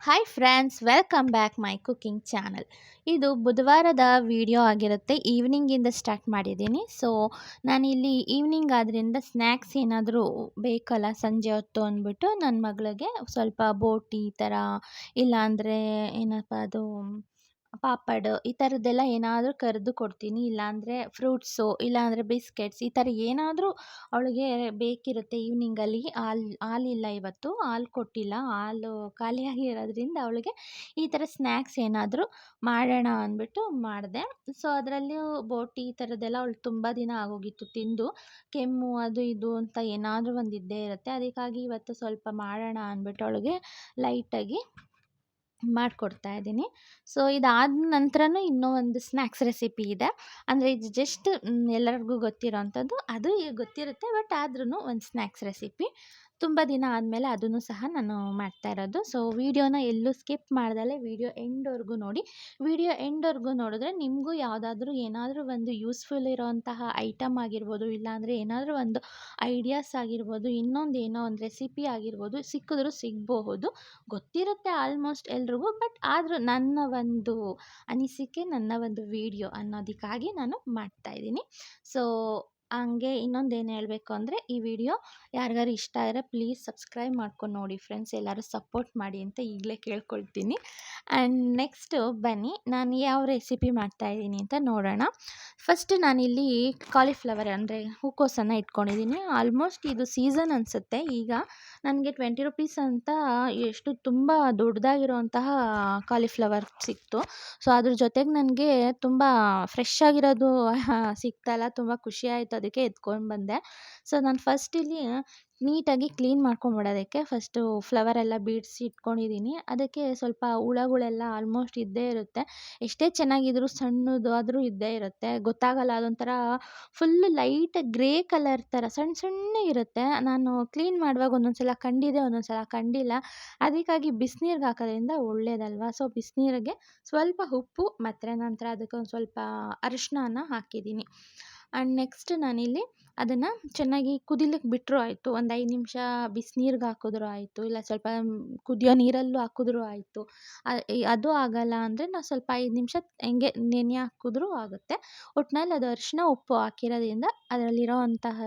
Hi friends welcome back my cooking channel ಇದು ಬುಧವಾರದ video ಆಗಿರುತ್ತೆ. ಈವ್ನಿಂಗಿಂದ ಸ್ಟಾರ್ಟ್ ಮಾಡಿದ್ದೀನಿ. ಸೊ ನಾನಿಲ್ಲಿ ಈವ್ನಿಂಗ್ ಆದ್ದರಿಂದ ಸ್ನ್ಯಾಕ್ಸ್ ಏನಾದರೂ ಬೇಕಲ್ಲ ಸಂಜೆ ಹೊತ್ತು ಅಂದ್ಬಿಟ್ಟು ನನ್ನ ಮಗಳಿಗೆ ಸ್ವಲ್ಪ ಬೋಟಿ ಥರ ಇಲ್ಲಾಂದರೆ ಏನಪ್ಪ ಅದು ಪಾಪಡ್ ಈ ಥರದ್ದೆಲ್ಲ ಏನಾದರೂ ಕರೆದು ಕೊಡ್ತೀನಿ. ಇಲ್ಲಾಂದರೆ ಫ್ರೂಟ್ಸು, ಇಲ್ಲಾಂದರೆ ಬಿಸ್ಕೆಟ್ಸ್ ಈ ಥರ ಏನಾದರೂ ಅವಳಿಗೆ ಬೇಕಿರುತ್ತೆ ಈವ್ನಿಂಗಲ್ಲಿ. ಹಾಲು, ಹಾಲಿಲ್ಲ ಇವತ್ತು, ಹಾಲು ಕೊಟ್ಟಿಲ್ಲ. ಹಾಲು ಖಾಲಿಯಾಗಿರೋದ್ರಿಂದ ಅವಳಿಗೆ ಈ ಥರ ಸ್ನ್ಯಾಕ್ಸ್ ಏನಾದರೂ ಮಾಡೋಣ ಅಂದ್ಬಿಟ್ಟು ಮಾಡಿದೆ. ಸೊ, ಅದರಲ್ಲೂ ಬೋಟಿ ಈ ಥರದ್ದೆಲ್ಲ ಅವಳು ತುಂಬ ದಿನ ಆಗೋಗಿತ್ತು ತಿಂದು. ಕೆಮ್ಮು ಅದು ಇದು ಅಂತ ಏನಾದರೂ ಒಂದು ಇದ್ದೇ ಇರುತ್ತೆ. ಅದಕ್ಕಾಗಿ ಇವತ್ತು ಸ್ವಲ್ಪ ಮಾಡೋಣ ಅಂದ್ಬಿಟ್ಟು ಅವಳಿಗೆ ಲೈಟಾಗಿ ಮಾಡಿಕೊಡ್ತಾ ಇದ್ದೀನಿ. ಸೊ, ಇದಾದ ನಂತರನೂ ಇನ್ನೂ ಒಂದು ಸ್ನ್ಯಾಕ್ಸ್ ರೆಸಿಪಿ ಇದೆ. ಅಂದರೆ ಇದು ಜಸ್ಟ್ ಎಲ್ಲರಿಗೂ ಗೊತ್ತಿರೋ ಅಂಥದ್ದು ಅದು ಗೊತ್ತಿರುತ್ತೆ, ಬಟ್ ಆದ್ರೂ ಒಂದು ಸ್ನ್ಯಾಕ್ಸ್ ರೆಸಿಪಿ. ತುಂಬ ದಿನ ಆದಮೇಲೆ ಅದನ್ನು ಸಹ ನಾನು ಮಾಡ್ತಾ ಇರೋದು. ಸೊ, ವೀಡಿಯೋನ ಎಲ್ಲೂ ಸ್ಕಿಪ್ ಮಾಡ್ದಲೆ ವೀಡಿಯೋ ಎಂಡ್ವರೆಗೂ ನೋಡಿ. ವೀಡಿಯೋ ಎಂಡ್ವರೆಗೂ ನೋಡಿದ್ರೆ ನಿಮಗೂ ಯಾವುದಾದ್ರೂ ಏನಾದರೂ ಒಂದು ಯೂಸ್ಫುಲ್ ಇರೋಂತಹ ಐಟಮ್ ಆಗಿರ್ಬೋದು, ಇಲ್ಲಾಂದರೆ ಏನಾದರೂ ಒಂದು ಐಡಿಯಾಸ್ ಆಗಿರ್ಬೋದು, ಇನ್ನೊಂದು ಏನೋ ಒಂದು ರೆಸಿಪಿ ಆಗಿರ್ಬೋದು, ಸಿಕ್ಕಿದ್ರೂ ಸಿಗಬಹುದು. ಗೊತ್ತಿರುತ್ತೆ ಆಲ್ಮೋಸ್ಟ್ ಎಲ್ರಿಗೂ, ಬಟ್ ಆದರೂ ನನ್ನ ಒಂದು ಅನಿಸಿಕೆ, ನನ್ನ ಒಂದು ವಿಡಿಯೋ ಅನ್ನೋದಕ್ಕಾಗಿ ನಾನು ಮಾಡ್ತಾ ಇದ್ದೀನಿ. ಸೊ ಹಂಗೆ ಇನ್ನೊಂದು ಏನು ಹೇಳಬೇಕು ಅಂದರೆ, ಈ ವಿಡಿಯೋ ಯಾರಿಗಾರು ಇಷ್ಟ ಆದರೆ ಪ್ಲೀಸ್ ಸಬ್ಸ್ಕ್ರೈಬ್ ಮಾಡ್ಕೊಂಡು ನೋಡಿ ಫ್ರೆಂಡ್ಸ್ ಎಲ್ಲರೂ ಸಪೋರ್ಟ್ ಮಾಡಿ ಅಂತ ಈಗಲೇ ಕೇಳ್ಕೊಳ್ತೀನಿ. ಆ್ಯಂಡ್ ನೆಕ್ಸ್ಟು ಬನ್ನಿ, ನಾನು ಯಾವ ರೆಸಿಪಿ ಮಾಡ್ತಾಯಿದ್ದೀನಿ ಅಂತ ನೋಡೋಣ. ಫಸ್ಟ್ ನಾನಿಲ್ಲಿ ಕಾಲಿಫ್ಲವರ್ ಅಂದರೆ ಹೂಕೋಸನ್ನು ಇಟ್ಕೊಂಡಿದ್ದೀನಿ. ಆಲ್ಮೋಸ್ಟ್ ಇದು ಸೀಸನ್ ಅನಿಸುತ್ತೆ. ಈಗ ನನಗೆ ಟ್ವೆಂಟಿ ರುಪೀಸ್ ಅಂತ ಎಷ್ಟು ತುಂಬ ದೊಡ್ಡದಾಗಿರುವಂತಹ ಕಾಲಿಫ್ಲವರ್ ಸಿಕ್ತು. ಸೊ ಅದ್ರ ಜೊತೆಗೆ ನನಗೆ ತುಂಬ ಫ್ರೆಶ್ ಆಗಿರೋದು ಸಿಕ್ತಲ್ಲ, ತುಂಬ ಖುಷಿ ಆಯಿತು ಅದಕ್ಕೆ ಎತ್ಕೊಂಡು ಬಂದೆ. ಸೊ ನಾನು ಫಸ್ಟ್ ಇಲ್ಲಿ ನೀಟಾಗಿ ಕ್ಲೀನ್ ಮಾಡ್ಕೊಂಬಿಡೋದಕ್ಕೆ ಫಸ್ಟು ಫ್ಲವರ್ ಎಲ್ಲ ಬಿಡಿಸಿ ಇಟ್ಕೊಂಡಿದ್ದೀನಿ ಅದಕ್ಕೆ ಸ್ವಲ್ಪ ಹುಳಗಳೆಲ್ಲ ಆಲ್ಮೋಸ್ಟ್ ಇದ್ದೇ ಇರುತ್ತೆ. ಎಷ್ಟೇ ಚೆನ್ನಾಗಿದ್ರೂ ಸಣ್ಣದು ಆದರೂ ಇದ್ದೇ ಇರುತ್ತೆ. ಗೊತ್ತಾಗಲ್ಲ, ಅದೊಂಥರ ಫುಲ್ಲು ಲೈಟ್ ಗ್ರೇ ಕಲರ್ ಥರ ಸಣ್ಣ ಸಣ್ಣ ಇರುತ್ತೆ. ನಾನು ಕ್ಲೀನ್ ಮಾಡುವಾಗ ಒಂದೊಂದು ಸಲ ಕಂಡಿದೆ ಒಂದೊಂದು ಸಲ ಕಂಡಿಲ್ಲ. ಅದಕ್ಕಾಗಿ ಬಿಸಿನೀರಿಗೆ ಹಾಕೋದ್ರಿಂದ ಒಳ್ಳೇದಲ್ವಾ? ಸೊ ಬಿಸಿನೀರಿಗೆ ಸ್ವಲ್ಪ ಉಪ್ಪು, ಮತ್ತು ನಂತರ ಅದಕ್ಕೆ ಒಂದು ಸ್ವಲ್ಪ ಅರಿಶಿಣನ ಹಾಕಿದ್ದೀನಿ ಆ್ಯಂಡ್ ನೆಕ್ಸ್ಟ್ ನಾನಿಲ್ಲಿ ಅದನ್ನು ಚೆನ್ನಾಗಿ ಕುದಿಲಿಕ್ಕೆ ಬಿಟ್ಟರೂ ಆಯಿತು. ಒಂದು ಐದು ನಿಮಿಷ ಬಿಸಿನೀರ್ಗೆ ಹಾಕಿದ್ರು ಆಯಿತು, ಇಲ್ಲ ಸ್ವಲ್ಪ ಕುದಿಯೋ ನೀರಲ್ಲೂ ಹಾಕಿದ್ರು ಆಯಿತು. ಅದು ಆಗಲ್ಲ ಅಂದರೆ ನಾವು ಸ್ವಲ್ಪ ಐದು ನಿಮಿಷ ಹೆಂಗೆ ನೆನೆ ಹಾಕಿದ್ರೂ ಆಗುತ್ತೆ. ಒಟ್ನಲ್ಲಿ ಅದು ಅರಿಶಿಣ ಉಪ್ಪು ಹಾಕಿರೋದ್ರಿಂದ ಅದರಲ್ಲಿರೋ ಅಂತಹ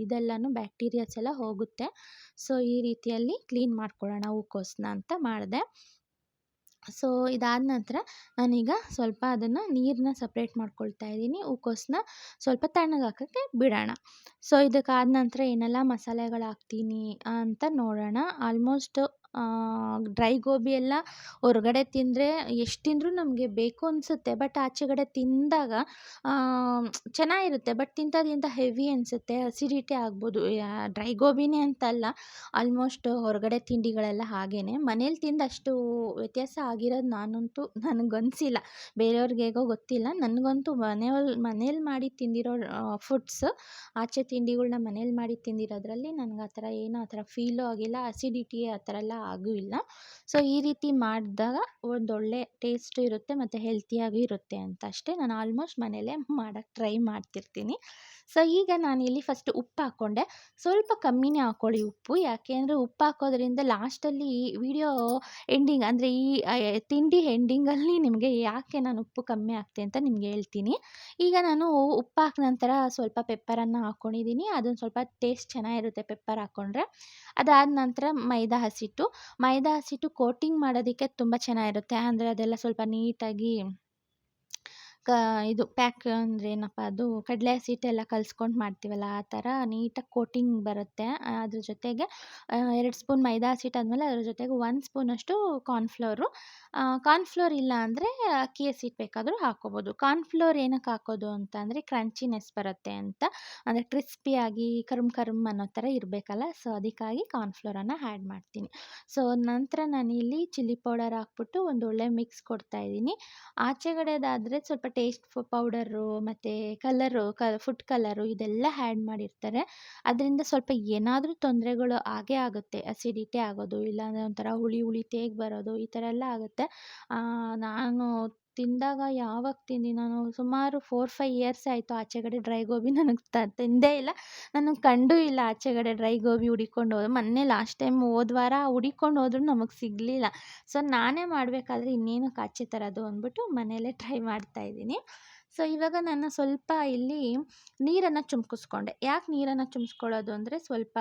ಇದೆಲ್ಲನೂ ಬ್ಯಾಕ್ಟೀರಿಯಾಸ್ ಎಲ್ಲ ಹೋಗುತ್ತೆ. ಸೊ, ಈ ರೀತಿಯಲ್ಲಿ ಕ್ಲೀನ್ ಮಾಡ್ಕೊಳ್ಳೋಣ ಹೂಕೋಸನ್ನ ಅಂತ ಮಾಡಿದೆ. ಸೊ, ಇದಾದ ನಂತರ ನಾನೀಗ ಸ್ವಲ್ಪ ಅದನ್ನು ನೀರನ್ನ ಸಪ್ರೇಟ್ ಮಾಡ್ಕೊಳ್ತಾ ಇದ್ದೀನಿ. ಹೂಕೋಸನ್ನ ಸ್ವಲ್ಪ ತಣ್ಣಗಾಕೋಕ್ಕೆ ಬಿಡೋಣ. ಸೊ, ಇದಕ್ಕಾದ ನಂತರ ಏನೆಲ್ಲ ಮಸಾಲೆಗಳು ಹಾಕ್ತೀನಿ ಅಂತ ನೋಡೋಣ. ಆಲ್ಮೋಸ್ಟ್ ಡ್ರೈ ಗೋಬಿ ಎಲ್ಲ ಹೊರಗಡೆ ತಿಂದರೆ ಎಷ್ಟು ತಿಂದರೂ ನಮಗೆ ಬೇಕು ಅನಿಸುತ್ತೆ. ಬಟ್ ಆಚೆಗಡೆ ತಿಂದಾಗ ಚೆನ್ನಾಗಿರುತ್ತೆ. ಬಟ್ ತಿಂತ ಹೆವಿ ಅನಿಸುತ್ತೆ. ಅಸಿಡಿಟಿ ಆಗ್ಬೋದು. ಡ್ರೈ ಗೋಬಿನೇ ಅಂತಲ್ಲ, ಆಲ್ಮೋಸ್ಟ್ ಹೊರಗಡೆ ತಿಂಡಿಗಳೆಲ್ಲ ಹಾಗೇ ಮನೇಲಿ ತಿಂದು ಅಷ್ಟು ವ್ಯತ್ಯಾಸ ಆಗಿರೋದು ನಾನಂತೂ ನನಗನ್ಸಿಲ್ಲ. ಬೇರೆಯವ್ರಿಗೆ ಹೇಗೋ ಗೊತ್ತಿಲ್ಲ. ನನಗಂತೂ ಮನೆಯಲ್ಲಿ ಮನೇಲಿ ಮಾಡಿ ತಿಂದಿರೋ ಫುಡ್ಸ್, ಆಚೆ ತಿಂಡಿಗಳ್ನ ಮನೇಲಿ ಮಾಡಿ ತಿಂದಿರೋದ್ರಲ್ಲಿ ನನಗೆ ಆ ಥರ ಏನೂ ಆ ಥರ ಫೀಲೂ ಆಗಿಲ್ಲ. ಅಸಿಡಿಟಿ ಆ ಥರ ಎಲ್ಲ ಆಗೂ ಇಲ್ಲ. ಸೊ ಈ ರೀತಿ ಮಾಡಿದಾಗ ಒಂದೊಳ್ಳೆ ಟೇಸ್ಟು ಇರುತ್ತೆ ಮತ್ತು ಹೆಲ್ತಿಯಾಗೂ ಇರುತ್ತೆ ಅಂತ ಅಷ್ಟೇ. ನಾನು ಆಲ್ಮೋಸ್ಟ್ ಮನೇಲೇ ಮಾಡೋಕ್ಕೆ ಟ್ರೈ ಮಾಡ್ತಿರ್ತೀನಿ. ಸೊ ಈಗ ನಾನಿಲ್ಲಿ ಫಸ್ಟ್ ಉಪ್ಪು ಹಾಕ್ಕೊಂಡೆ ಸ್ವಲ್ಪ ಕಮ್ಮಿನೇ ಹಾಕ್ಕೊಳ್ಳಿ ಉಪ್ಪು. ಯಾಕೆ ಅಂದರೆ ಉಪ್ಪು ಹಾಕೋದ್ರಿಂದ ಲಾಸ್ಟಲ್ಲಿ ವಿಡಿಯೋ ಎಂಡಿಂಗ್ ಅಂದರೆ ಈ ತಿಂಡಿ ಎಂಡಿಂಗಲ್ಲಿ ನಿಮಗೆ ಯಾಕೆ ನಾನು ಉಪ್ಪು ಕಮ್ಮಿ ಹಾಕ್ತೆ ಅಂತ ನಿಮಗೆ ಹೇಳ್ತೀನಿ. ಈಗ ನಾನು ಉಪ್ಪು ಹಾಕಿ ನಂತರ ಸ್ವಲ್ಪ ಪೆಪ್ಪರನ್ನು ಹಾಕ್ಕೊಂಡಿದ್ದೀನಿ ಅದೊಂದು ಸ್ವಲ್ಪ ಟೇಸ್ಟ್ ಚೆನ್ನಾಗಿರುತ್ತೆ ಪೆಪ್ಪರ್ ಹಾಕ್ಕೊಂಡ್ರೆ ಅದಾದ ನಂತರ ಮೈದಾ ಹಸಿಟ್ಟು. ಮೈದಾ ಹಸಿಟ್ಟು ಕೋಟಿಂಗ್ ಮಾಡೋದಕ್ಕೆ ತುಂಬ ಚೆನ್ನಾಗಿರುತ್ತೆ. ಅಂದರೆ ಅದೆಲ್ಲ ಸ್ವಲ್ಪ ನೀಟಾಗಿ ಕ, ಇದು ಪ್ಯಾಕ್ ಅಂದರೆ ಏನಪ್ಪ, ಅದು ಕಡಲೆ ಹಸಿಟ್ಟೆಲ್ಲ ಕಲ್ಸ್ಕೊಂಡು ಮಾಡ್ತೀವಲ್ಲ, ಆ ಥರ ನೀಟಾಗಿ ಕೋಟಿಂಗ್ ಬರುತ್ತೆ. ಅದ್ರ ಜೊತೆಗೆ ಎರಡು ಸ್ಪೂನ್ ಮೈದಾ ಹಸಿಟ್ಟು ಆದಮೇಲೆ ಅದ್ರ ಜೊತೆಗೆ ಒಂದು ಸ್ಪೂನಷ್ಟು ಕಾರ್ನ್ಫ್ಲೋರು. ಕಾರ್ನ್ಫ್ಲೋರ್ ಇಲ್ಲ ಅಂದರೆ ಅಕ್ಕಿ ಹಸಿಟ್ಟು ಬೇಕಾದರೂ ಹಾಕ್ಕೋಬೋದು. ಕಾರ್ನ್ಫ್ಲೋರ್ ಏನಕ್ಕೆ ಹಾಕೋದು ಅಂತ ಅಂದರೆ ಕ್ರಂಚಿನೆಸ್ ಬರುತ್ತೆ ಅಂತ. ಅಂದರೆ ಕ್ರಿಸ್ಪಿಯಾಗಿ ಕರ್ಮ್ ಕರ್ಮ್ ಅನ್ನೋ ಥರ ಇರಬೇಕಲ್ಲ, ಸೊ ಅದಕ್ಕಾಗಿ ಕಾರ್ನ್ಫ್ಲೋರನ್ನು ಆ್ಯಡ್ ಮಾಡ್ತೀನಿ. ಸೊ ನಂತರ ನಾನಿಲ್ಲಿ ಚಿಲ್ಲಿ ಪೌಡರ್ ಹಾಕ್ಬಿಟ್ಟು ಒಂದು ಒಳ್ಳೆ ಮಿಕ್ಸ್ ಕೊಡ್ತಾ ಕೊಡ್ತಾಯಿದ್ದೀನಿ ಆಚೆಗಡೆದಾದರೆ ಸ್ವಲ್ಪ ಟೇಸ್ಟ್ ಪೌಡರು ಮತ್ತು ಕಲರು ಕ ಫುಡ್ ಕಲರು ಇದೆಲ್ಲ ಆ್ಯಡ್ ಮಾಡಿರ್ತಾರೆ. ಅದರಿಂದ ಸ್ವಲ್ಪ ಏನಾದರೂ ತೊಂದರೆಗಳು ಆಗೇ ಆಗುತ್ತೆ. ಅಸಿಡಿಟಿ ಆಗೋದು, ಇಲ್ಲಾಂದರೆ ಒಂಥರ ಹುಳಿ ಹುಳಿ ತೇಗ್ ಬರೋದು, ಈ ಥರ ಎಲ್ಲ ಆಗುತ್ತೆ. ನಾನು ತಿಂದಾಗ ಯಾವಾಗ ತಿಂದು? ನಾನು ಸುಮಾರು ಫೋರ್ ಫೈವ್ ಇಯರ್ಸ್ ಆಯಿತು ಆಚೆಗಡೆ ಡ್ರೈ ಗೋಬಿ ನನಗೆ ತ, ತಿಂದೇ ಇಲ್ಲ. ನಾನು ಕಂಡೂ ಇಲ್ಲ ಆಚೆಗಡೆ ಡ್ರೈ ಗೋಬಿ ಹುಡಿಕೊಂಡು ಹೋದ್ರು. ಮೊನ್ನೆ ಲಾಸ್ಟ್ ಟೈಮ್ ಹೋದ ವಾರ ಹುಡಿಕೊಂಡು ಹೋದ್ರು ನಮಗೆ ಸಿಗಲಿಲ್ಲ. ಸೊ ನಾನೇ ಮಾಡಬೇಕಾದ್ರೆ ಇನ್ನೇನಕ್ಕೆ ಆಚೆ ತರೋದು ಅಂದ್ಬಿಟ್ಟು ಮನೆಯಲ್ಲೇ ಟ್ರೈ ಮಾಡ್ತಾಯಿದ್ದೀನಿ ಸೊ, ಇವಾಗ ನಾನು ಸ್ವಲ್ಪ ಇಲ್ಲಿ ನೀರನ್ನು ಚುಮ್ಕಿಸ್ಕೊಂಡೆ. ಯಾಕೆ ನೀರನ್ನು ಚುಮ್ಸ್ಕೊಳ್ಳೋದು ಅಂದರೆ ಸ್ವಲ್ಪ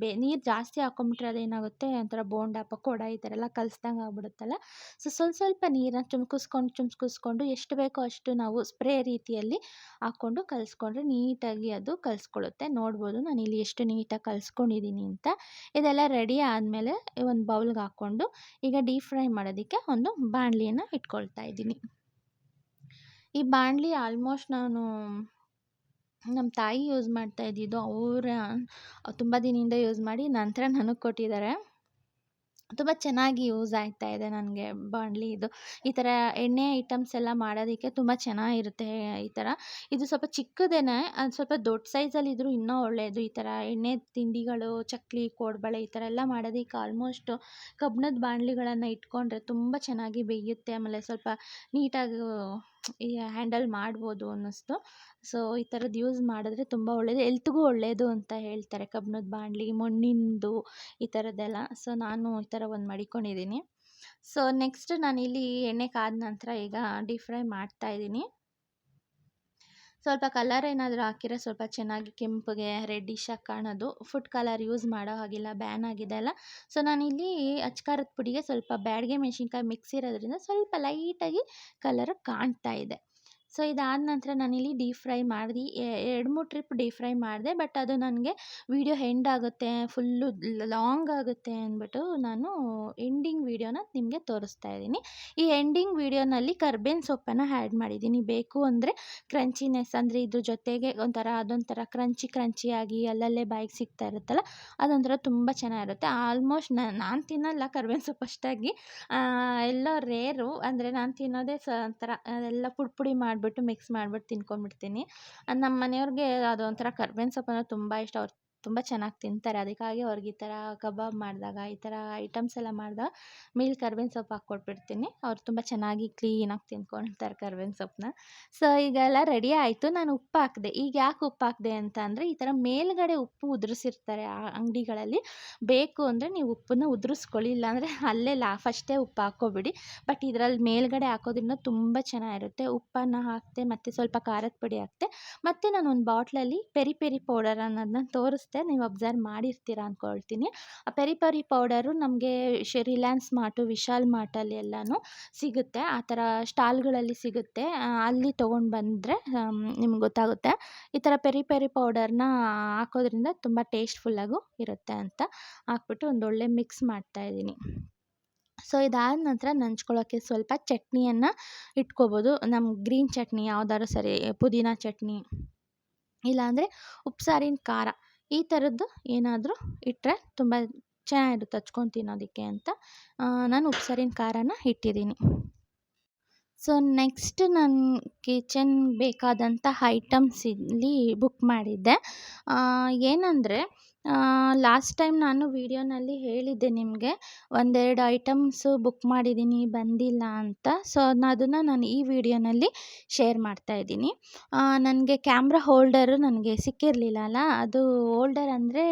ಬೇ, ನೀರು ಜಾಸ್ತಿ ಹಾಕೊಂಬಿಟ್ರೆ ಅದೇನಾಗುತ್ತೆ? ಒಂಥರ ಬೋಂಡ ಪಕೋಡ ಈ ಥರ ಎಲ್ಲ ಕಲಸ್ದಂಗೆ ಆಗ್ಬಿಡುತ್ತಲ್ಲ. ಸೊ, ಸ್ವಲ್ಪ ಸ್ವಲ್ಪ ನೀರನ್ನು ಚುಮ್ಕಿಸ್ಕೊಂಡು ಚುಮ್ಕಿಸ್ಕೊಂಡು ಎಷ್ಟು ಬೇಕೋ ಅಷ್ಟು ನಾವು ಸ್ಪ್ರೇ ರೀತಿಯಲ್ಲಿ ಹಾಕ್ಕೊಂಡು ಕಲಿಸ್ಕೊಂಡ್ರೆ ನೀಟಾಗಿ ಅದು ಕಲಿಸ್ಕೊಳ್ಳುತ್ತೆ. ನೋಡ್ಬೋದು ನಾನು ಇಲ್ಲಿ ಎಷ್ಟು ನೀಟಾಗಿ ಕಲಿಸ್ಕೊಂಡಿದ್ದೀನಿ ಅಂತ. ಇದೆಲ್ಲ ರೆಡಿ ಆದಮೇಲೆ ಒಂದು ಬೌಲ್ಗೆ ಹಾಕ್ಕೊಂಡು ಈಗ ಡೀಪ್ ಫ್ರೈ ಮಾಡೋದಕ್ಕೆ ಒಂದು ಬಾಣಲಿಯನ್ನು ಇಟ್ಕೊಳ್ತಾ ಇದ್ದೀನಿ ಈ ಬಾಣಲಿ ಆಲ್ಮೋಸ್ಟ್ ನಾನು ನಮ್ಮ ತಾಯಿ ಯೂಸ್ ಮಾಡ್ತಾ ಇದ್ದಿದ್ದು, ಅವರ ತುಂಬ ದಿನದಿಂದ ಯೂಸ್ ಮಾಡಿ ನಂತರ ನನಗೆ ಕೊಟ್ಟಿದ್ದಾರೆ. ತುಂಬ ಚೆನ್ನಾಗಿ ಯೂಸ್ ಆಗ್ತಾ ಇದೆ ನನಗೆ ಬಾಣಲಿ ಇದು. ಈ ಥರ ಎಣ್ಣೆ ಐಟಮ್ಸ್ ಎಲ್ಲ ಮಾಡೋದಕ್ಕೆ ತುಂಬ ಚೆನ್ನಾಗಿರುತ್ತೆ ಈ ಥರ. ಇದು ಸ್ವಲ್ಪ ಚಿಕ್ಕದೇನೆ, ಅದು ಸ್ವಲ್ಪ ದೊಡ್ಡ ಸೈಜಲ್ಲಿ ಇದ್ದರೂ ಇನ್ನೂ ಒಳ್ಳೆಯದು ಈ ಥರ ಎಣ್ಣೆ ತಿಂಡಿಗಳು, ಚಕ್ಲಿ, ಕೋಡ್ಬಳೆ ಈ ಥರ ಎಲ್ಲ ಮಾಡೋದಕ್ಕೆ ಆಲ್ಮೋಸ್ಟು ಕಬ್ಬಿಣದ ಬಾಣಲಿಗಳನ್ನು ಇಟ್ಕೊಂಡ್ರೆ ತುಂಬ ಚೆನ್ನಾಗಿ ಬೇಯುತ್ತೆ. ಆಮೇಲೆ ಸ್ವಲ್ಪ ನೀಟಾಗಿ ಈ ಹ್ಯಾಂಡಲ್ ಮಾಡ್ಬೋದು ಅನ್ನಿಸ್ತು. ಸೊ ಈ ಥರದ್ದು ಯೂಸ್ ಮಾಡಿದ್ರೆ ತುಂಬ ಒಳ್ಳೆಯದು ಎಲ್ತ್ಗೂ ಒಳ್ಳೆಯದು ಅಂತ ಹೇಳ್ತಾರೆ. ಕಬ್ಬಿಣದ ಬಾಣಲಿ ಮಣ್ಣಿಂದು, ಈ ಥರದ್ದೆಲ್ಲ. ಸೊ ನಾನು ಈ ಥರ ಒಂದು ಮಡಿಕೊಂಡಿದ್ದೀನಿ. ಸೊ ನೆಕ್ಸ್ಟ್ ನಾನಿಲ್ಲಿ ಎಣ್ಣೆ ಕಾದ ನಂತರ ಈಗ ಡೀಪ್ ಫ್ರೈ ಮಾಡ್ತಾಯಿದ್ದೀನಿ ಸ್ವಲ್ಪ ಕಲರ್ ಏನಾದರೂ ಹಾಕಿರೆ ಸ್ವಲ್ಪ ಚೆನ್ನಾಗಿ ಕೆಂಪಗೆ ರೆಡ್ಡಿಶಾಗಿ ಕಾಣೋದು. ಫುಡ್ ಕಲರ್ ಯೂಸ್ ಮಾಡೋ ಹಾಗಿಲ್ಲ ಬ್ಯಾನ್ ಆಗಿದೆ ಅಲ್ಲ. ಸೊ ನಾನಿಲ್ಲಿ ಅಚ್ಕಾರದ ಪುಡಿಗೆ ಸ್ವಲ್ಪ ಬ್ಯಾಡಗೆ ಮೆಣಸಿನ್ಕಾಯಿ ಮಿಕ್ಸ್ ಇರೋದ್ರಿಂದ ಸ್ವಲ್ಪ ಲೈಟಾಗಿ ಕಲರ್ ಕಾಣ್ತಾ ಇದೆ. ಸೊ, ಇದಾದ ನಂತರ ನಾನಿಲ್ಲಿ ಡೀಪ್ ಫ್ರೈ ಮಾಡಿದೆ. ಎರಡು, ಮೂರು ಟ್ರಿಪ್ ಡೀಪ್ ಫ್ರೈ ಮಾಡಿದೆ. ಬಟ್ ಅದು ನನಗೆ ವೀಡಿಯೋ ಎಂಡ್ ಆಗುತ್ತೆ, ಫುಲ್ಲು ಲಾಂಗ್ ಆಗುತ್ತೆ ಅಂದ್ಬಿಟ್ಟು ನಾನು ಎಂಡಿಂಗ್ ವೀಡಿಯೋನ ನಿಮಗೆ ತೋರಿಸ್ತಾ ಇದ್ದೀನಿ. ಈ ಎಂಡಿಂಗ್ ವೀಡಿಯೋನಲ್ಲಿ ಕರ್ಬೇನ್ ಸೊಪ್ಪನ್ನು ಆ್ಯಡ್ ಮಾಡಿದ್ದೀನಿ. ಬೇಕು ಅಂದರೆ ಕ್ರಂಚಿನೆಸ್, ಅಂದರೆ ಇದ್ರ ಜೊತೆಗೆ ಒಂಥರ ಅದೊಂಥರ ಕ್ರಂಚಿ ಕ್ರಂಚಿಯಾಗಿ ಅಲ್ಲಲ್ಲೇ ಬಾಯಿಗೆ ಸಿಗ್ತಾ ಇರುತ್ತಲ್ಲ, ಅದೊಂಥರ ತುಂಬ ಚೆನ್ನಾಗಿರುತ್ತೆ ಆಲ್ಮೋಸ್ಟ್ ನಾನು ತಿನ್ನಲ್ಲ ಕರ್ಬೇನ್ ಸೊಪ್ಪು ಅಷ್ಟಾಗಿ. ಎಲ್ಲೋ ರೇರು, ಅಂದರೆ ನಾನು ತಿನ್ನೋದೇ ಸ, ಒಂಥರ ಎಲ್ಲ ಪುಡಿ ಪುಡಿ ಮಾಡಿಬಿಟ್ಟು ಮಿಕ್ಸ್ ಮಾಡ್ಬಿಟ್ಟು ತಿನ್ಕೊಂಡ್ಬಿಡ್ತೀನಿ. ನಮ್ಮ ಮನೆಯವ್ರಿಗೆ ಅದೊಂಥರ ಕರ್ಬೇವಿನ ಸೊಪ್ಪು ಅಂದರೆ ತುಂಬ ಇಷ್ಟ. ಅವ್ರು ತುಂಬ ಚೆನ್ನಾಗಿ ತಿಂತಾರೆ. ಅದಕ್ಕಾಗಿ ಅವ್ರಿಗೆ ಈ ಥರ ಕಬಾಬ್ ಮಾಡಿದಾಗ, ಈ ಥರ ಐಟಮ್ಸ್ ಎಲ್ಲ ಮಾಡಿದಾಗ ಮೇಲೆ ಕರ್ಬೇವಿನ ಸೊಪ್ಪು ಹಾಕ್ಕೊಟ್ಬಿಡ್ತೀನಿ ಅವ್ರು ತುಂಬ ಚೆನ್ನಾಗಿ ಕ್ಲೀನಾಗಿ ತಿನ್ಕೊಳ್ತಾರೆ ಕರ್ಬೇವಿನ ಸೊಪ್ಪನ್ನ. ಸೊ ಈಗೆಲ್ಲ ರೆಡಿ ಆಯಿತು. ನಾನು ಉಪ್ಪು ಹಾಕಿದೆ. ಈಗ ಯಾಕೆ ಉಪ್ಪು ಹಾಕಿದೆ ಅಂತ ಅಂದರೆ, ಈ ಥರ ಮೇಲ್ಗಡೆ ಉಪ್ಪು ಉದುರಿಸಿರ್ತಾರೆ ಆ ಅಂಗಡಿಗಳಲ್ಲಿ. ಬೇಕು ಅಂದರೆ ನೀವು ಉಪ್ಪನ್ನ ಉದುರಿಸ್ಕೊಳ್ಳಿ. ಇಲ್ಲಾಂದರೆ ಅಲ್ಲೇ ಲಾ, ಫಸ್ಟೇ ಉಪ್ಪು ಹಾಕೋಬಿಡಿ ಬಟ್ ಇದರಲ್ಲಿ ಮೇಲ್ಗಡೆ ಹಾಕೋದ್ರಿಂದ ತುಂಬ ಚೆನ್ನಾಗಿರುತ್ತೆ. ಉಪ್ಪನ್ನು ಹಾಕಿದೆ, ಮತ್ತು ಸ್ವಲ್ಪ ಖಾರದ ಪುಡಿ ಹಾಕಿದೆ, ಮತ್ತು ನಾನು ಒಂದು ಬಾಟ್ಲಲ್ಲಿ ಪೆರಿ ಪೆರಿ ಪೌಡರ್ ಅನ್ನೋದನ್ನ ತೋರಿಸ್ದೆ ನೀವು ಅಬ್ಸರ್ವ್ ಮಾಡಿರ್ತೀರ ಅಂದ್ಕೊಳ್ತೀನಿ ಆ ಪೆರಿ ಪೆರಿ ಪೌಡರು ನಮಗೆ ಶ್, ರಿಲಯನ್ಸ್ ಮಾರ್ಟು ವಿಶಾಲ್ ಮಾರ್ಟಲ್ಲಿ ಎಲ್ಲನೂ ಸಿಗುತ್ತೆ. ಆ ಥರ ಸ್ಟಾಲ್ಗಳಲ್ಲಿ ಸಿಗುತ್ತೆ. ಅಲ್ಲಿ ತೊಗೊಂಡು ಬಂದರೆ ನಿಮ್ಗೆ ಗೊತ್ತಾಗುತ್ತೆ. ಈ ಥರ ಪೆರಿ ಪೆರಿ ಪೌಡರ್ನ ಹಾಕೋದ್ರಿಂದ ತುಂಬ ಟೇಸ್ಟ್ಫುಲ್ಲಾಗೂ ಇರುತ್ತೆ ಅಂತ ಹಾಕ್ಬಿಟ್ಟು ಒಂದೊಳ್ಳೆ ಮಿಕ್ಸ್ ಮಾಡ್ತಾ ಇದ್ದೀನಿ. ಸೊ, ಇದಾದ ನಂತರ ನಂಚ್ಕೊಳ್ಳೋಕ್ಕೆ ಸ್ವಲ್ಪ ಚಟ್ನಿಯನ್ನು ಇಟ್ಕೋಬೋದು. ನಮ್ಮ ಗ್ರೀನ್ ಚಟ್ನಿ, ಯಾವ್ದಾದ್ರು ಸರಿ, ಪುದೀನ ಚಟ್ನಿ, ಇಲ್ಲಾಂದರೆ ಉಪ್ಸಾರಿನ ಖಾರ. ಈ ಥರದ್ದು ಏನಾದರೂ ಇಟ್ಟರೆ ತುಂಬ ಚೆನ್ನಾಗಿರುತ್ತೆ ಹಚ್ಕೊಂಡು ತಿನ್ನೋದಕ್ಕೆ ಅಂತ. ನಾನು ಉಪ್ಸಾರಿನ ಖಾರನ ಇಟ್ಟಿದ್ದೀನಿ. ಸೊ ನೆಕ್ಸ್ಟ್ ನಾನು ಕಿಚನ್ ಬೇಕಾದಂಥ ಐಟಮ್ಸ್ ಇಲ್ಲಿ ಬುಕ್ ಮಾಡಿದ್ದೆ. ಏನಂದರೆ ಲಾಸ್ಟ್ ಟೈಮ್ ನಾನು ವೀಡಿಯೋನಲ್ಲಿ ಹೇಳಿದ್ದೆ ನಿಮಗೆ, ಒಂದೆರಡು ಐಟಮ್ಸು ಬುಕ್ ಮಾಡಿದ್ದೀನಿ, ಬಂದಿಲ್ಲ ಅಂತ. ಸೊ ಅದನ್ನು ನಾನು ಈ ವಿಡಿಯೋನಲ್ಲಿ ಶೇರ್ ಮಾಡ್ತಾಯಿದ್ದೀನಿ ನನಗೆ ಕ್ಯಾಮ್ರಾ ಹೋಲ್ಡರು ನನಗೆ ಸಿಕ್ಕಿರಲಿಲ್ಲ ಅಲ್ಲ? ಅದು ಹೋಲ್ಡರ್ ಅಂದರೆ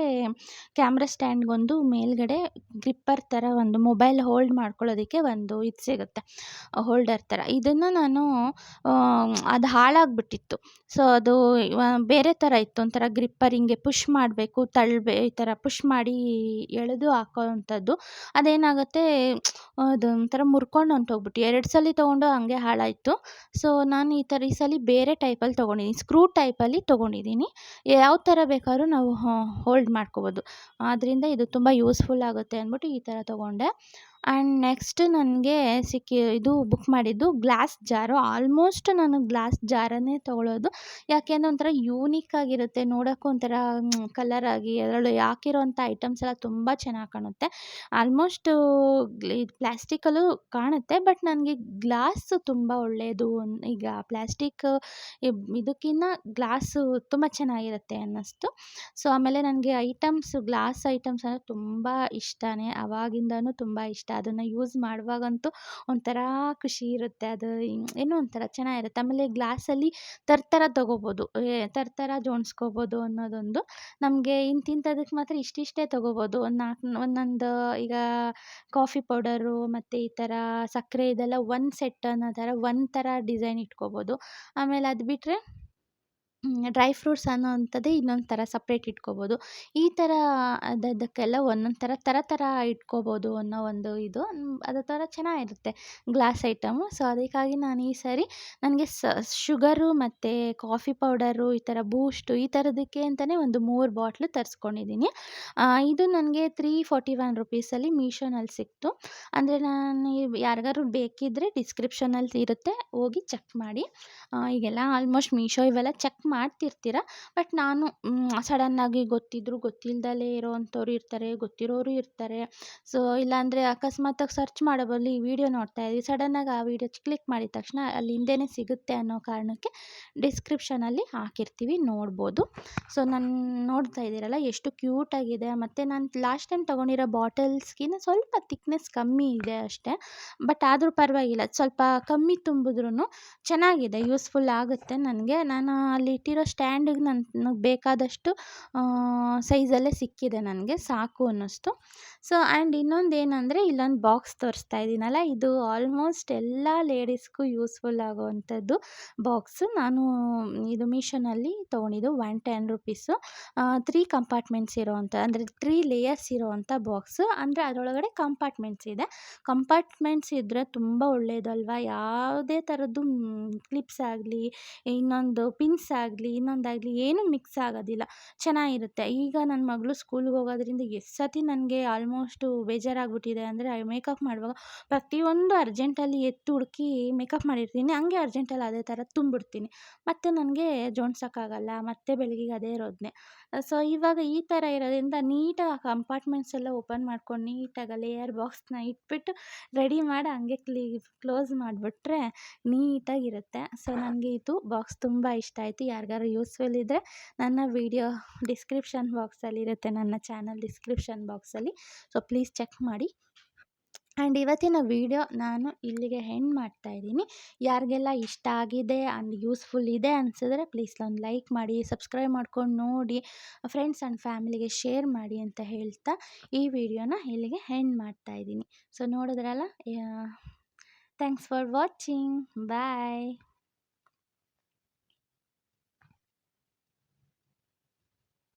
ಕ್ಯಾಮ್ರಾ ಸ್ಟ್ಯಾಂಡ್ಗೊಂದು ಮೇಲ್ಗಡೆ ಗ್ರಿಪ್ಪರ್ ಥರ ಒಂದು ಮೊಬೈಲ್ ಹೋಲ್ಡ್ ಮಾಡ್ಕೊಳ್ಳೋದಕ್ಕೆ ಒಂದು ಇದು ಸಿಗುತ್ತೆ ಹೋಲ್ಡರ್ ಥರ ಇದನ್ನು ನಾನು ಅದು ಹಾಳಾಗಿಬಿಟ್ಟಿತ್ತು. ಸೊ ಅದು ಬೇರೆ ಥರ ಇತ್ತು. ಒಂಥರ ಗ್ರಿಪ್ಪರ್ ಹಿಂಗೆ ಪುಷ್ ಮಾಡಬೇಕು ತಳ್ಳಬೇ ಈ ಥರ ಪುಷ್ ಮಾಡಿ ಎಳೆದು ಹಾಕೋವಂಥದ್ದು. ಅದೇನಾಗುತ್ತೆ, ಅದು ಒಂಥರ ಮುರ್ಕೊಂಡು ಹೋಗ್ಬಿಟ್ಟು ಎರಡು ಸಲ ತೊಗೊಂಡು ಹಂಗೆ ಹಾಳಾಯಿತು. ಸೊ, ನಾನು ಈ ಥರ ಈ ಸಲ ಬೇರೆ ಟೈಪಲ್ಲಿ ತೊಗೊಂಡಿದ್ದೀನಿ ಸ್ಕ್ರೂ ಟೈಪಲ್ಲಿ ತೊಗೊಂಡಿದ್ದೀನಿ ಯಾವ ಥರ ಬೇಕಾದ್ರೂ ನಾವು ಹೋಲ್ಡ್ ಮಾಡ್ಕೋಬೋದು. ಆದ್ದರಿಂದ ಇದು ತುಂಬ ಯೂಸ್ಫುಲ್ ಆಗುತ್ತೆ ಅಂದ್ಬಿಟ್ಟು ಈ ಥರ ತೊಗೊಂಡೆ. ಆ್ಯಂಡ್ ನೆಕ್ಸ್ಟ್ ನನಗೆ ಸಿಕ್ಕಿ, ಇದು ಬುಕ್ ಮಾಡಿದ್ದು ಗ್ಲಾಸ್ ಜಾರು ಆಲ್ಮೋಸ್ಟ್ ನಾನು ಗ್ಲಾಸ್ ಜಾರನ್ನೇ ತೊಗೊಳ್ಳೋದು ಯಾಕೆಂದರೆ ಒಂಥರ ಯೂನಿಕ್ ಆಗಿರುತ್ತೆ. ನೋಡೋಕ್ಕೂ ಒಂಥರ ಕಲರಾಗಿ ಅದರಲ್ಲೂ ಹಾಕಿರೋಂಥ ಐಟಮ್ಸ್ ಎಲ್ಲ ತುಂಬ ಚೆನ್ನಾಗಿ ಕಾಣುತ್ತೆ. ಆಲ್ಮೋಸ್ಟು ಇದು ಪ್ಲಾಸ್ಟಿಕಲ್ಲೂ ಕಾಣುತ್ತೆ ಬಟ್ ನನಗೆ ಗ್ಲಾಸ್ ತುಂಬ ಒಳ್ಳೆಯದು ಈಗ ಪ್ಲಾಸ್ಟಿಕ್ ಇದಕ್ಕಿಂತ ಗ್ಲಾಸು ತುಂಬ ಚೆನ್ನಾಗಿರುತ್ತೆ ಅನ್ನಿಸ್ತು. ಸೊ ಆಮೇಲೆ ನನಗೆ ಐಟಮ್ಸ್ ಗ್ಲಾಸ್ ಐಟಮ್ಸ್ ಅಂದರೆ ತುಂಬ ಇಷ್ಟನೇ. ಆವಾಗಿಂದನೂ ತುಂಬ ಇಷ್ಟ. ಅದನ್ನು ಯೂಸ್ ಮಾಡುವಾಗಂತೂ ಒಂಥರ ಖುಷಿ ಇರುತ್ತೆ. ಅದು ಏನೋ ಒಂಥರ ಚೆನ್ನಾಗಿರುತ್ತೆ. ಆಮೇಲೆ ಗ್ಲಾಸಲ್ಲಿ ತರ್ತರ ತೊಗೋಬೋದು. ಏ, ತರ್ತರ ಜೋಡಿಸ್ಕೋಬೋದು ಅನ್ನೋದೊಂದು. ನಮಗೆ ಇಂತಿಂಥದಕ್ಕೆ ಮಾತ್ರ ಇಷ್ಟಿಷ್ಟೇ ತೊಗೋಬೋದು. ಒಂದು ನಾಲ್ಕು ಒಂದೊಂದು ಈಗ ಕಾಫಿ ಪೌಡರು ಮತ್ತು ಈ ಥರ ಸಕ್ಕರೆ ಇದೆಲ್ಲ ಒಂದು ಸೆಟ್ ಅನ್ನೋ ಥರ ಒಂದು ಥರ ಡಿಸೈನ್ ಇಟ್ಕೋಬೋದು. ಆಮೇಲೆ ಅದು ಬಿಟ್ಟರೆ ಡ್ರೈ ಫ್ರೂಟ್ಸ್ ಅನ್ನೋ ಅಂಥದ್ದೇ ಇನ್ನೊಂದು ಥರ ಸಪ್ರೇಟ್ ಇಟ್ಕೋಬೋದು. ಈ ಥರ ಅದಕ್ಕೆಲ್ಲ ಒಂದೊಂದು ಥರ ಥರ ಥರ ಇಟ್ಕೋಬೋದು ಅನ್ನೋ ಒಂದು ಇದು ಅದು ಥರ ಚೆನ್ನಾಗಿರುತ್ತೆ ಗ್ಲಾಸ್ ಐಟಮು. ಸೊ, ಅದಕ್ಕಾಗಿ ನಾನು ಈ ಸಾರಿ ನನಗೆ ಶುಗರು ಮತ್ತು ಕಾಫಿ ಪೌಡರು, ಈ ಥರ ಬೂಸ್ಟು, ಈ ಥರದಕ್ಕೆ ಅಂತಲೇ ಒಂದು ಮೂರು ಬಾಟ್ಲು ತರಿಸ್ಕೊಂಡಿದ್ದೀನಿ. ಇದು ನನಗೆ ತ್ರೀ ಫೋರ್ಟಿ ಒನ್ ರುಪೀಸಲ್ಲಿ ಮೀಶೋನಲ್ಲಿ ಸಿಕ್ತು. ಅಂದರೆ ನಾನು ಯಾರಿಗಾರು ಬೇಕಿದ್ದರೆ ಡಿಸ್ಕ್ರಿಪ್ಷನಲ್ಲಿ ಇರುತ್ತೆ, ಹೋಗಿ ಚೆಕ್ ಮಾಡಿ. ಈಗೆಲ್ಲ ಆಲ್ಮೋಸ್ಟ್ ಮೀಶೋ ಇವೆಲ್ಲ ಚೆಕ್ ಮಾಡ್ತಿರ್ತೀರ? ಬಟ್ ನಾನು ಸಡನ್ನಾಗಿ ಗೊತ್ತಿದ್ದರೂ ಗೊತ್ತಿಲ್ಲದಲೇ ಇರೋವಂಥವ್ರು ಇರ್ತಾರೆ, ಗೊತ್ತಿರೋರು ಇರ್ತಾರೆ. ಸೊ, ಇಲ್ಲಾಂದರೆ ಅಕಸ್ಮಾತಾಗಿ ಸರ್ಚ್ ಮಾಡೋ ಬದಲು ಈ ವಿಡಿಯೋ ನೋಡ್ತಾ ಇದ್ದೀವಿ ಸಡನ್ನಾಗಿ ಆ ವಿಡಿಯೋ ಕ್ಲಿಕ್ ಮಾಡಿದ ತಕ್ಷಣ ಅಲ್ಲಿ ಹಿಂದೆನೇ ಸಿಗುತ್ತೆ ಅನ್ನೋ ಕಾರಣಕ್ಕೆ ಡಿಸ್ಕ್ರಿಪ್ಷನಲ್ಲಿ ಹಾಕಿರ್ತೀವಿ, ನೋಡ್ಬೋದು. ಸೊ, ನಾನು ನೋಡ್ತಾ ಇದ್ದೀರಲ್ಲ, ಎಷ್ಟು ಕ್ಯೂಟಾಗಿದೆ ಮತ್ತು ನಾನು ಲಾಸ್ಟ್ ಟೈಮ್ ತೊಗೊಂಡಿರೋ ಬಾಟಲ್ಸ್ಗಿಂತ ಸ್ವಲ್ಪ ತಿಕ್ನೆಸ್ ಕಮ್ಮಿ ಇದೆ ಅಷ್ಟೇ. ಬಟ್ ಆದರೂ ಪರವಾಗಿಲ್ಲ. ಸ್ವಲ್ಪ ಕಮ್ಮಿ ತುಂಬಿದ್ರೂ ಚೆನ್ನಾಗಿದೆ ಯೂಸ್ಫುಲ್ ಆಗುತ್ತೆ ನನಗೆ. ನಾನು ಅಲ್ಲಿ ಇಟ್ಟಿರೋ ಸ್ಟ್ಯಾಂಡಿಗೆ ನನಗೆ ಬೇಕಾದಷ್ಟು ಸೈಜಲ್ಲೇ ಸಿಕ್ಕಿದೆ ನನಗೆ ಸಾಕು ಅನ್ನಿಸ್ತು ಸೊ ಆ್ಯಂಡ್ ಇನ್ನೊಂದು ಏನಂದರೆ ಇಲ್ಲೊಂದು ಬಾಕ್ಸ್ ತೋರಿಸ್ತಾ ಇದ್ದೀನಲ್ಲ, ಇದು ಆಲ್ಮೋಸ್ಟ್ ಎಲ್ಲ ಲೇಡೀಸ್ಗೂ ಯೂಸ್ಫುಲ್ ಆಗುವಂಥದ್ದು ಬಾಕ್ಸು. ನಾನು ಇದು ಮೀಶೋನಲ್ಲಿ ತೊಗೊಂಡಿದ್ದು one ten rupees. Three compartments ಇರೋವಂಥ ಅಂದರೆ ತ್ರೀ ಲೇಯರ್ಸ್ ಇರೋವಂಥ ಬಾಕ್ಸು. ಅಂದರೆ ಅದರೊಳಗಡೆ ಕಂಪಾರ್ಟ್ಮೆಂಟ್ಸ್ ಇದೆ. ಕಂಪಾರ್ಟ್ಮೆಂಟ್ಸ್ ಇದ್ದರೆ ತುಂಬ ಒಳ್ಳೆಯದಲ್ವಾ ಯಾವುದೇ ಥರದ್ದು ಕ್ಲಿಪ್ಸ್ ಆಗಲಿ, ಇನ್ನೊಂದು ಪಿನ್ಸ್ ಆಗಲಿ, ಇನ್ನೊಂದಾಗಲಿ ಏನೂ ಮಿಕ್ಸ್ ಆಗೋದಿಲ್ಲ. ಚೆನ್ನಾಗಿರುತ್ತೆ. ಈಗ ನನ್ನ ಮಗಳು ಸ್ಕೂಲ್ಗೆ ಹೋಗೋದ್ರಿಂದ ಎಷ್ಟು ಸತಿ ನನಗೆ ಆಲ್ಮೋಸ್ಟು ಬೇಜಾರಾಗ್ಬಿಟ್ಟಿದೆ ಅಂದರೆ ಮೇಕಪ್ ಮಾಡುವಾಗ ಪ್ರತಿಯೊಂದು ಅರ್ಜೆಂಟಲ್ಲಿ ಎತ್ತು ಹುಡುಕಿ ಮೇಕಪ್ ಮಾಡಿರ್ತೀನಿ, ಹಂಗೆ ಅರ್ಜೆಂಟಲ್ಲಿ ಅದೇ ಥರ ತುಂಬಿಡ್ತೀನಿ. ಮತ್ತು ನನಗೆ ಜೋಡ್ಸೋಕ್ಕಾಗಲ್ಲ, ಮತ್ತೆ ಬೆಳಗ್ಗೆಗೆ ಅದೇ ಇರೋದನ್ನೇ ಸೊ, ಇವಾಗ ಈ ಥರ ಇರೋದ್ರಿಂದ ನೀಟಾಗಿ ಕಂಪಾರ್ಟ್ಮೆಂಟ್ಸ್ ಎಲ್ಲ ಓಪನ್ ಮಾಡ್ಕೊಂಡು ನೀಟಾಗಿ ಲೇಯರ್ ಬಾಕ್ಸ್ನ ಇಟ್ಬಿಟ್ಟು ರೆಡಿ ಮಾಡಿ ಹಂಗೆ ಕ್ಲೀ, ಕ್ಲೋಸ್ ಮಾಡಿಬಿಟ್ರೆ ನೀಟಾಗಿರುತ್ತೆ. ಸೊ, ನನಗೆ ಇದು ಬಾಕ್ಸ್ ತುಂಬ ಇಷ್ಟ ಆಯಿತು. ಯಾರಿಗಾರು ಯೂಸ್ಫುಲ್ ಇದ್ದರೆ ನನ್ನ ವೀಡಿಯೋ ಡಿಸ್ಕ್ರಿಪ್ಷನ್ ಬಾಕ್ಸಲ್ಲಿರುತ್ತೆ ನನ್ನ ಚಾನಲ್ ಡಿಸ್ಕ್ರಿಪ್ಷನ್ ಬಾಕ್ಸಲ್ಲಿ. ಸೊ ಪ್ಲೀಸ್ ಚೆಕ್ ಮಾಡಿ. ಆ್ಯಂಡ್ ಇವತ್ತಿನ ವಿಡಿಯೋ ನಾನು ಇಲ್ಲಿಗೆ ಹೆಂಡ್ ಮಾಡ್ತಾಯಿದ್ದೀನಿ ಯಾರಿಗೆಲ್ಲ ಇಷ್ಟ ಆಗಿದೆ ಆ್ಯಂಡ್ ಯೂಸ್ಫುಲ್ ಇದೆ ಅನಿಸಿದ್ರೆ ಪ್ಲೀಸ್ ಒಂದು ಲೈಕ್ ಮಾಡಿ ಸಬ್ಸ್ಕ್ರೈಬ್ ಮಾಡ್ಕೊಂಡು ನೋಡಿ ಫ್ರೆಂಡ್ಸ್ ಆ್ಯಂಡ್ ಫ್ಯಾಮಿಲಿಗೆ ಶೇರ್ ಮಾಡಿ ಅಂತ ಹೇಳ್ತಾ ಈ ವಿಡಿಯೋನ ಇಲ್ಲಿಗೆ ಹೆಂಡ್ ಮಾಡ್ತಾಯಿದ್ದೀನಿ ಸೊ ನೋಡಿದ್ರಲ್ಲ ಥ್ಯಾಂಕ್ಸ್ ಫಾರ್ ವಾಚಿಂಗ್ ಬಾಯ್